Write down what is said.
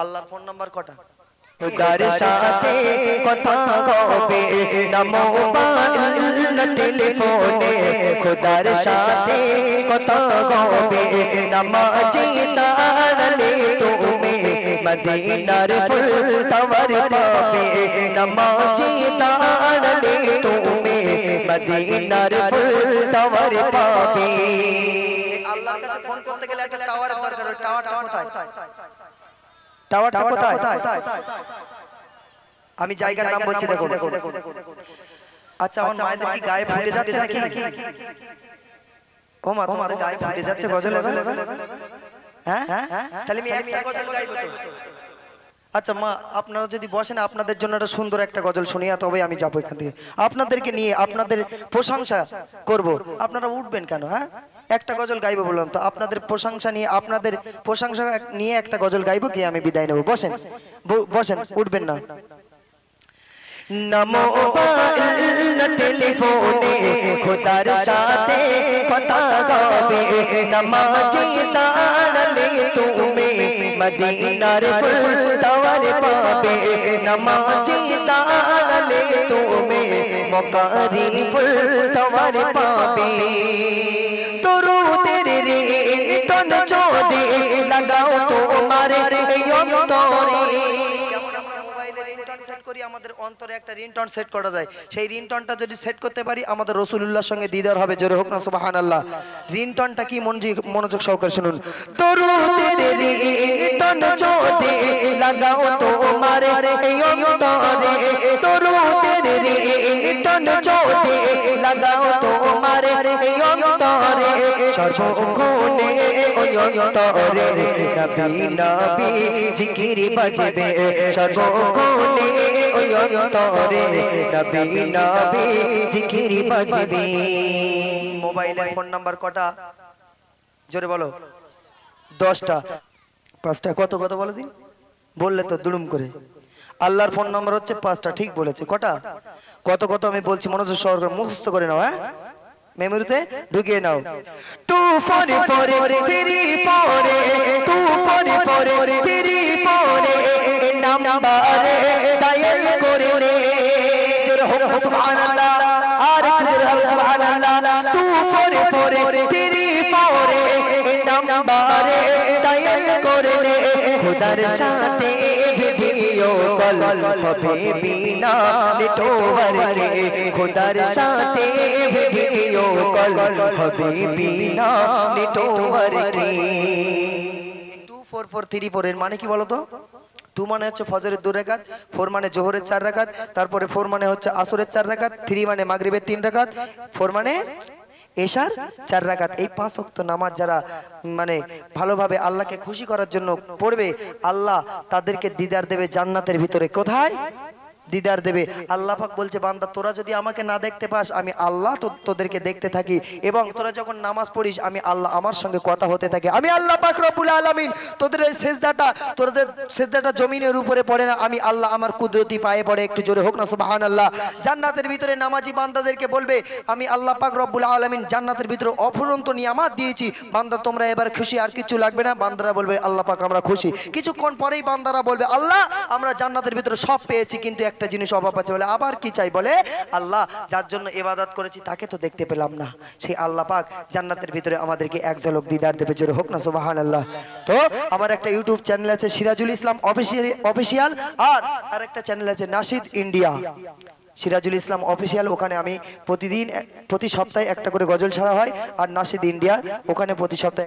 আল্লাহর phone number কটা? খুদার সাথে কথা হবে না মোবাইল না টেলিফোনে। খুদার সাথে কথা হবে নামাজি তাড়লে তুমি মদিনার ফুল তওয়ার পাবে। নামাজি তাড়লে তুমি মদিনার ফুল তওয়ার পাবে। আল্লাহর কাছে ফোন করতে গেলে একটা টাওয়ারের দরকার টাওয়ারটা কোথায়? টাওয়ারটা কোথায়? আমি জায়গার নাম বলছি দেখো আচ্ছা আমার মায়েদের কি গায়ে ফুটে যাচ্ছে নাকি? ও মা তোমাদের গায়ে ফুটে যাচ্ছে গজল হ্যাঁ? তাহলে আমি একটা গজল গাইবো। আচ্ছা মা আপনারা যদি বসেন আপনাদের জন্য একটা সুন্দর একটা গজল শুনিয়া তবে আমি যাব এখান থেকে। আপনাদেরকে নিয়ে আপনাদের প্রশংসা করব। আপনারা উঠবেন কেন হ্যাঁ? একটা গজল গাইবো বললাম তো? আপনাদের প্রশংসা নিয়ে, আপনাদের প্রশংসা নিয়ে একটা গজল গাইবো কি? আমি বিদায় নেব। বসেন। বসেন। উঠবেন না। নমো টেলিফোনে খোদার সাথে কথা হবে নামাজি তাড়লে তুমি মদিনার ফুল তওয়ার পাবে। নামাজি তুমি মকারি ফুল তওয়ার পাবে তরুদের রে, তন চোদে লাগাও তোমার এই অন্তরে। আমাদের অন্তরে একটা রিংটন সেট করা যায়। সেই রিংটনটা যদি সেট করতে পারি, আমাদের রসুলুল্লাহর সঙ্গে দিদার হবে, জোরে হোক না সুবাহান আল্লাহ রিংটনটা কি মনোযোগ মনোযোগ সহকারে শুনুন। তরুদের রিটন চোদে লাগাও তোমার এই অন্তরে। তরুদের রিটন চোদে লাগাও তোমার অন্তরে অন্তরে নবী নবী জিকির বাজবে অন্তরে নবী নবী জিকির বাজবে। মোবাইলের ফোন নাম্বার কটা? জোরে বলো। দশটা। পাঁচটা। কত কত বলো দিন? বললে তো দুলুম করে। আল্লাহর ফোন নম্বর হচ্ছে পাঁচটা, ঠিক বলেছে। কটা? কত কত? আমি বলছি মনোযোগ সহকারে মুখস্থ করে নাও হ্যাঁ? মেমোরিতে ঢুকিয়ে নাও। টু ফোর ফোর থ্রি ফোরে টু ফোর ফোর থ্রি ফোরে নাম্বারে ডায়াল করে রে জোরে হোক সুবহানাল্লাহ। আর জোরে হোক সুবহানাল্লাহ। টু ফোর ফোর থ্রি ফোরে নাম্বারে খুদার সাথে ভিডিও কল হবে বিনা রে খুদার সাথে ভিডিও কল হবে বিনা রে ফোর ফোর থ্রি মানে কি বলতো টু মানে হচ্ছে ফজরের দু রেখাত ফোর মানে জোহরের চার রাকাত, তারপরে ফোর মানে হচ্ছে আসরের চার রাকাত, থ্রি মানে মাগরিবের তিন রাকাত, ফোর মানে এশার চার রাকাত, এই পাঁচ ওয়াক্ত নামাজ যারা মানে ভালোভাবে আল্লাহকে খুশি করার জন্য পড়বে, আল্লাহ তাদেরকে দিদার দেবে জান্নাতের ভিতরে। কোথায়? দিদার দেবে। আল্লাহ পাক বলছে, বান্দা, তোরা যদি আমাকে না দেখতে পাস, আমি আল্লাহ তো তোদেরকে দেখতে থাকি। এবং তোরা যখন নামাজ পড়িস, আমি আল্লাহ আমার সঙ্গে কথা হতে থাকে। আমি আল্লাহ পাক রব্বুল আলামিন, তোদের এই সেজদাটা, তোদের সেজদাটা জমিনের উপরে পড়ে না, আমি আল্লাহ আমার কুদরতি পায়ে পড়ে, একটু জোরে হোক না, সুবহানাল্লাহ। জান্নাতের ভিতরে নামাজি বান্দাদেরকে বলবে, আমি আল্লাহ পাক রব্বুল আলামিন জান্নাতের ভিতরে অফুরন্ত নিয়ামাত দিয়েছি। বান্দা, তোমরা এবার খুশি, আর কিছু লাগবে না? বান্দারা বলবে, আল্লাহ পাক আমরা খুশি। কিছুক্ষণ পরেই বান্দারা বলবে, আল্লাহ, আমরা জান্নাতের ভিতরে সব পেয়েছি, কিন্তু একটা জিনিস অভাব আছে বলে আবার কি চাই বলে? আল্লাহ, যার জন্য ইবাদত করেছি তাকে তো দেখতে পেলাম না। সেই আল্লাহ পাক জান্নাতের ভিতরে আমাদেরকে এক ঝলক দিদার দেবে। জোরে হোক না সুবাহান আল্লাহ তো আমার একটা ইউটিউব চ্যানেল আছে সিরাজুল ইসলাম অফিসিয়াল অফিসিয়াল, আর আরেকটা চ্যানেল আছে নাসিদ ইন্ডিয়া। সিরাজুল ইসলাম অফিসিয়াল, ওখানে আমি প্রতিদিন, প্রতি সপ্তাহে একটা করে গজল ছাড়া হয়, আর নাসিদ ইন্ডিয়া, ওখানে প্রতি সপ্তাহে